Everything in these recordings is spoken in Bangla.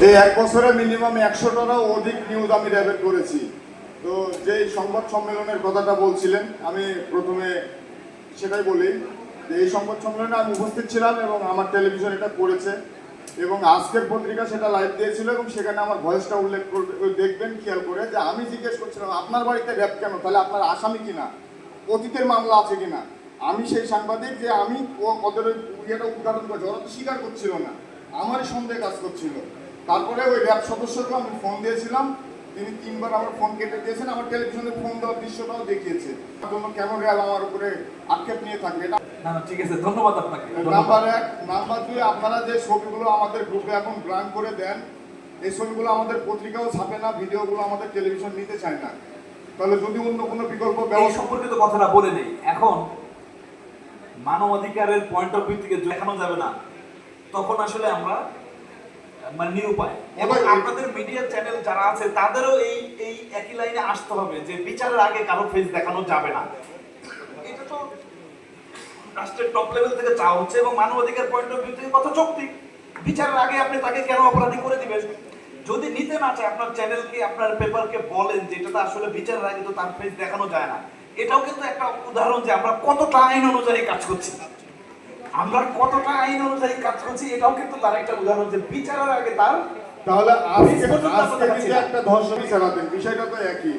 এই এক বছরে মিনিমাম একশোটারও অধিক নিউজ আমি র্যাবের করেছি। তো যেই সংবাদ সম্মেলনের কথাটা বলছিলেন, আমি প্রথমে সেটাই বলি যে এই সংবাদ সম্মেলনে আমি উপস্থিত ছিলাম এবং আমার টেলিভিশন এটা করেছে এবং আজকের পত্রিকা সেটা লাইভ দিয়েছিল এবং সেখানে আমার ভয়েসটা উল্লেখ করবে দেখবেন খেয়াল করে যে আমি জিজ্ঞেস করছিলাম, আপনার বাড়িতে র্যাব কেন? তাহলে আপনার আসামি কিনা? অতীতের মামলা আছে কিনা? আমি সেই সাংবাদিক যে আমি ও- ওই ইয়েটা উদ্ঘাটন করছি, ওরা তো স্বীকার করছিল না। আমারই সন্দেহ কাজ করছিল। তারপরে ওই র্যাব সদস্যকে আমি ফোন দিয়েছিলাম। তিনি তিনবার আমার ফোন কেটে দিয়েছেন। আমার টেলিভিশনে ফোন দেওয়ার দৃশ্যটাও দেখিয়েছে। জন্য কেন র্যাব আমার উপরে আক্ষেপ নিয়ে থাকবে এটা? না ঠিক আছে ধন্যবাদ আপনাকে নাম্বার এক নাম্বার দুই আপনারা যে ছবিগুলো আমাদের গ্রুপে এখন গ্রান করে দেন এই ছবিগুলো আমাদের পত্রিকাও ছাপে না ভিডিওগুলো আমাদের টেলিভিশন নিতে চায় না। তাহলে যদি অন্য কোনো বিকল্প ব্যবস্থা সম্পর্কিত কথাটা বলে নেই। এখন মানবাধিকারের পয়েন্ট অফ ভিউ থেকে দেখানো যাবে না তখন আসলে আমরা মানে নিরুপায় এবং আপনাদের মিডিয়া চ্যানেল যারা আছে তাদেরও এই এই একই লাইনে আসতে হবে যে বিচারের আগে কারও ফেস দেখানো যাবে না। এটা তো রাষ্ট্রের টপ লেভেল থেকে চাওয়া হচ্ছে এবং মানবাধিকার পয়েন্ট অফ ভিউ থেকে কথা যৌক্তিক। বিচারের আগে আপনি তাকে কেন অপরাধী করে দিবেন? যদি নিতে না চায় আপনার চ্যানেলকে আপনার পেপারকে বলেন যে এটা তো আসলে বিচারের আগে তো তার ফেস দেখানো যায় না। এটাও কিন্তু একটা উদাহরণ যে আমরা কতটা আইন অনুযায়ী কাজ করছি। আমরা কতটা আইন অনুযায়ী কাজ করছি এটাও কিন্তু তার একটা উদাহরণ যে বিচারের আগে তার তাহলে আজকে আজকে একটা ধর্ষণই চালাতেন বিষয়টা তো একই।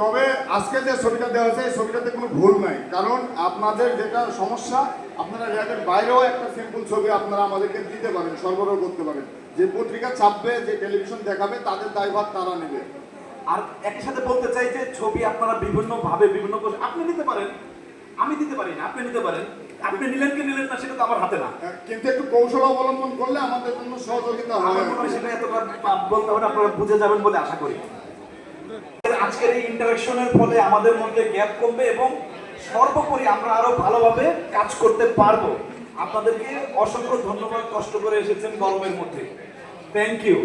তবে আজকে যে ছবিটা দেওয়া হয়েছে এই ছবিটাতে কোনো ভুল নাই। কারণ আপনাদের যেটা সমস্যা আপনারা র্যাবের বাইরেও একটা সিম্পল ছবি আপনারা আমাদেরকে দিতে পারেন সরবরাহ করতে পারেন। যে পত্রিকা ছাপবে যে টেলিভিশন দেখাবে তাদের দায়ভার তারা নেবে। আর একই সাথে বলতে চাই যে ছবি আপনারা বিভিন্নভাবে বিভিন্ন আপনি নিতে পারেন। আমি দিতে পারি না আপনি নিতে পারেন। আপনি নিলেন কি নিলেন না সেটা তো আমার হাতে না। কিন্তু একটু কৌশল অবলম্বন করলে আমাদের জন্য সহযোগিতা হয় হয় সেটা এতটা বলতে হবে আপনারা বুঝে যাবেন বলে আশা করি। আজকের এই ইন্টারাকশনের ফলে আমাদের মধ্যে গ্যাপ কমবে এবং সর্বোপরি আমরা আরও ভালোভাবে কাজ করতে পারব। আপনাদেরকে অসংখ্য ধন্যবাদ কষ্ট করে এসেছেন গরমের মধ্যে। Thank you